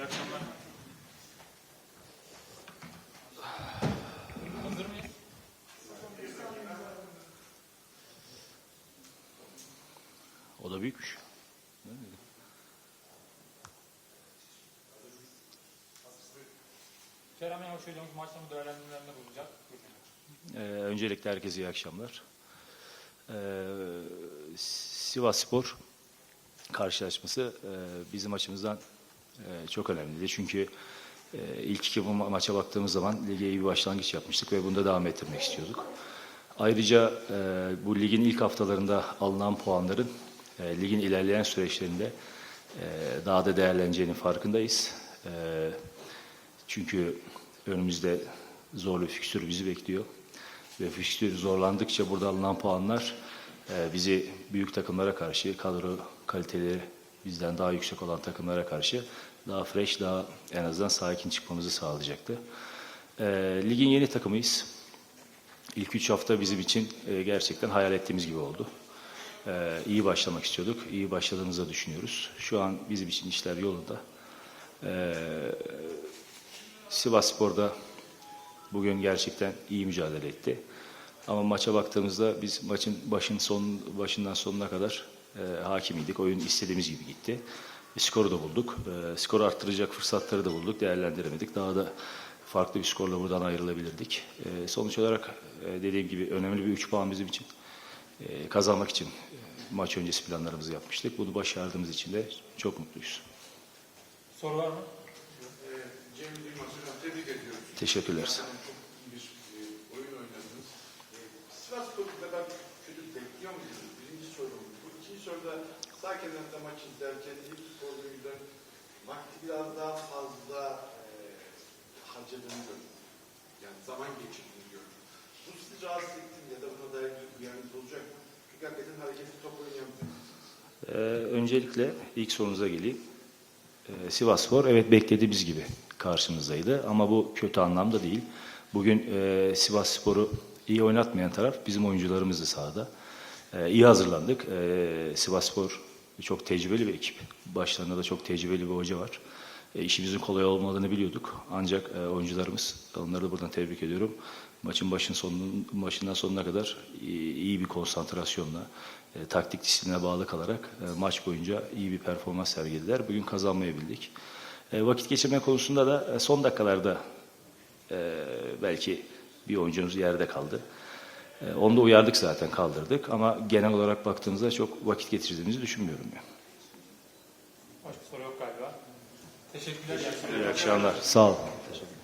İyi akşamlar. Hazır mıyız? O da büyükmüş. Kerem Yavaş hocamız maçların değerlendirmelerinde bulunacak. Ee, öncelikle herkese iyi akşamlar. Ee, Sivas Spor karşılaşması e, bizim açımızdan e, çok önemliydi. Çünkü e, ilk iki ma- maça baktığımız zaman lige iyi bir başlangıç yapmıştık ve bunda devam ettirmek istiyorduk. Ayrıca e, bu ligin ilk haftalarında alınan puanların e, ligin ilerleyen süreçlerinde daha da değerleneceğinin farkındayız. Çünkü önümüzde zorlu fikstür bizi bekliyor. Ve fikstür zorlandıkça burada alınan puanlar bizi büyük takımlara karşı, kadro kaliteleri bizden daha yüksek olan takımlara karşı daha fresh, daha en azından sakin çıkmamızı sağlayacaktı. E, ligin yeni takımıyız. İlk üç hafta bizim için e, gerçekten hayal ettiğimiz gibi oldu. E, iyi başlamak istiyorduk. İyi başladığımızı düşünüyoruz. Şu an bizim için işler yolunda. E, Sivas Spor'da bugün gerçekten iyi mücadele etti. Ama maça baktığımızda biz maçın başın son başından sonuna kadar e, hakimiydik. Oyun istediğimiz gibi gitti. Skoru da bulduk. E, skoru arttıracak fırsatları da bulduk. Değerlendiremedik. Daha da farklı bir skorla buradan ayrılabilirdik. E, sonuç olarak e, dediğim gibi önemli bir 3 puan bizim için. E, kazanmak için e, maç öncesi planlarımızı yapmıştık. Bunu başardığımız için de çok mutluyuz. Soru var mı? Cem Yılmaz hocam tebrik ediyoruz. Teşekkürler. Çok bir e, oyun oynadınız. Sivas kadar kötü bekliyor muydunuz? Birinci soru bu. Bu ikinci soruda sağ kenarda maç izlerken ilk sorduğumda vakti biraz daha fazla e, harcadığını gördüm. Yani zaman geçirdiğini gördüm. Bu sizi rahatsız etti mi ya da buna dair bir uyarınız olacak mı? Çünkü hakikaten hareketli top oynayan bir takım. Ee, öncelikle ilk sorunuza geleyim. Ee, Sivasspor evet beklediğimiz gibi karşımızdaydı ama bu kötü anlamda değil. Bugün e, Sivasspor'u iyi oynatmayan taraf bizim oyuncularımızdı sahada. Ee, iyi hazırlandık. Ee, Sivasspor çok tecrübeli bir ekip. Başlarında da çok tecrübeli bir hoca var. E, işimizin kolay olmadığını biliyorduk. Ancak e, oyuncularımız, onları da buradan tebrik ediyorum. Maçın başın sonunun, başından sonuna kadar iyi, iyi bir konsantrasyonla, e, taktik disipline bağlı kalarak e, maç boyunca iyi bir performans sergilediler. Bugün kazanmayı bildik. E, vakit geçirme konusunda da e, son dakikalarda e, belki bir oyuncumuz yerde kaldı. E, onu da uyardık zaten kaldırdık ama genel olarak baktığımızda çok vakit geçirdiğimizi düşünmüyorum. Yani. Başka soru yok galiba. Teşekkürler. iyi akşamlar. Sağ olun. Teşekkür